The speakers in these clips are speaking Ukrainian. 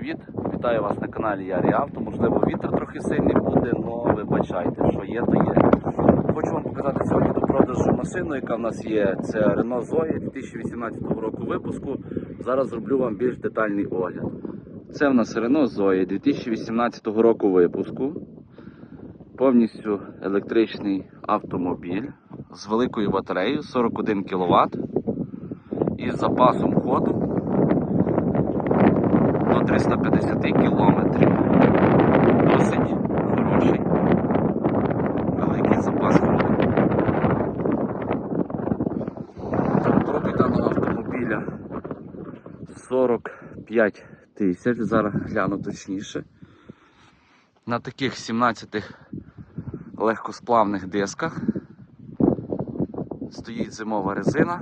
привіт! Вітаю вас на каналі Ярі Авто. Можливо, вітер трохи сильний буде, але вибачайте, що є, то є. Хочу вам показати сьогодні до продажу машину, яка в нас є. Це Renault Zoe 2018 року випуску. Зараз зроблю вам більш детальний огляд. Це в нас Renault Zoe 2018 року випуску. Повністю електричний автомобіль з великою батареєю 41 кВт і з запасом ходу до 350 кілометрів. Досить хороший, великий запас ходу. Пробіг даного автомобіля 45 тисяч, зараз гляну точніше. На таких 17 легкосплавних дисках стоїть зимова резина.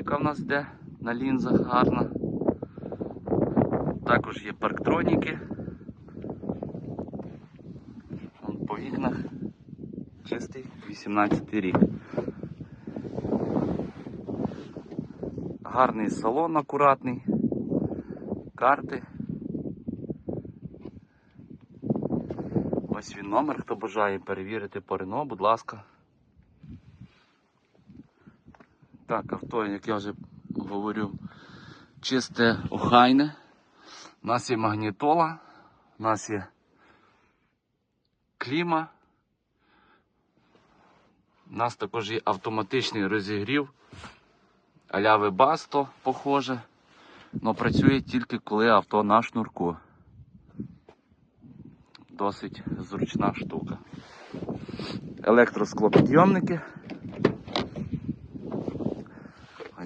Оптика в нас йде на лінзах гарна. Також є парктроніки. Вон по вікнах чистий 18 рік. Гарний салон акуратний, карти. Ось він номер, хто бажає перевірити по Рено, будь ласка. Так, авто, як я вже говорю, чисте охайне. У нас є магнітола, у нас є кліма. У нас також є автоматичний розігрів а-ля Webasto, похоже. але працює тільки коли авто на шнурку. Досить зручна штука. Електросклопідйомники.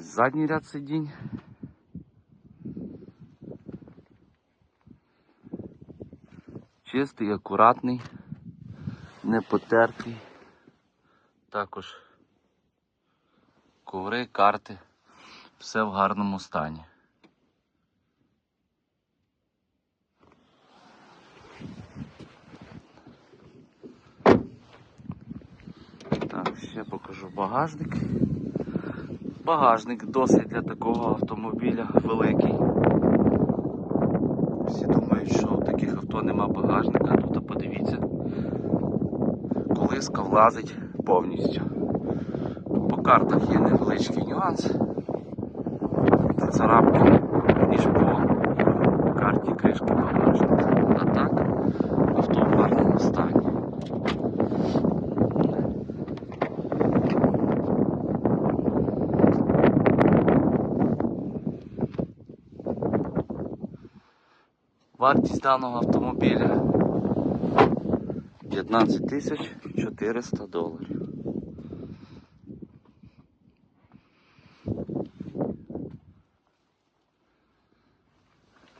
Ось задній ряд сидінь. Чистий, акуратний, не потертий. Також коври, карти, все в гарному стані. Так, ще покажу багажник. Багажник досить для такого автомобіля великий. Всі думають, що в таких авто нема багажника, тут подивіться, колиска влазить повністю. По картах є невеличкий нюанс. Царапки, ніж по карті кришки багажника. А так, авто в гарному стані. Вартість даного автомобіля 15 тисяч 400 доларів.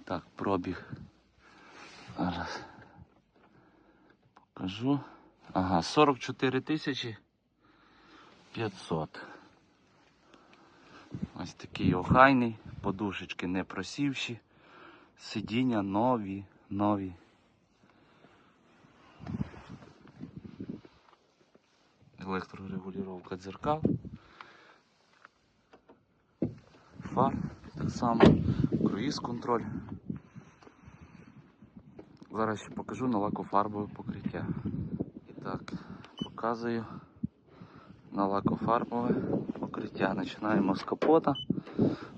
Так, пробіг. Зараз покажу. Ага, 44 тисячі 500. Ось такий охайний, подушечки не просівші. Сидіння нові, нові. Електрорегулювання дзеркал. Фар так само, круїз контроль. Зараз ще покажу на лакофарбове покриття. І так, показую на лакофарбове покриття. Починаємо з капота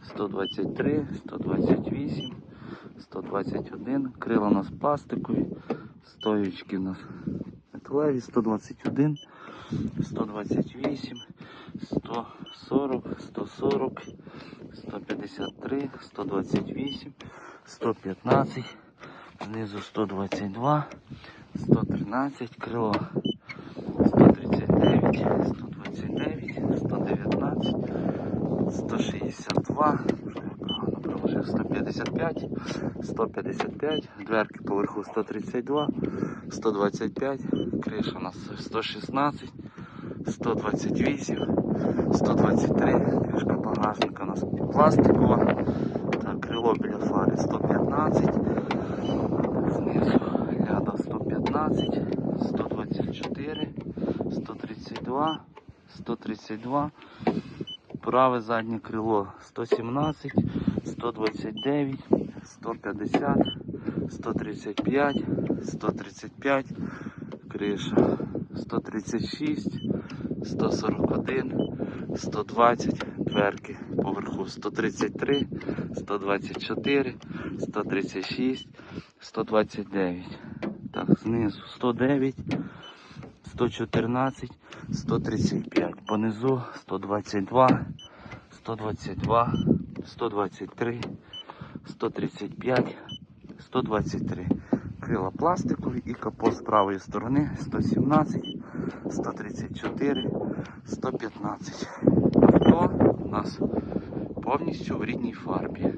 123, 128. 121, крила у нас пластикові, стоючки у нас металеві, 121, 128, 140, 140, 153, 128, 115, знизу 122, 113, крило 139, 129, 119, 162, 155, 155, дверки поверху 132, 125, криша у нас 116, 128, 123, кришка багажника у нас пластикова, так, крило біля фари 115, знизу ляда 115, 124, 132, 132, Праве заднє крило 117, 129, 150, 135, 135, криша 136, 141, 120, дверки поверху 133, 124, 136, 129. Так, знизу 109, 114, 135. Понизу 122, 122, 123, 135, 123. Крила пластикові і капот з правої сторони 117, 134, 115. Авто у нас повністю в рідній фарбі.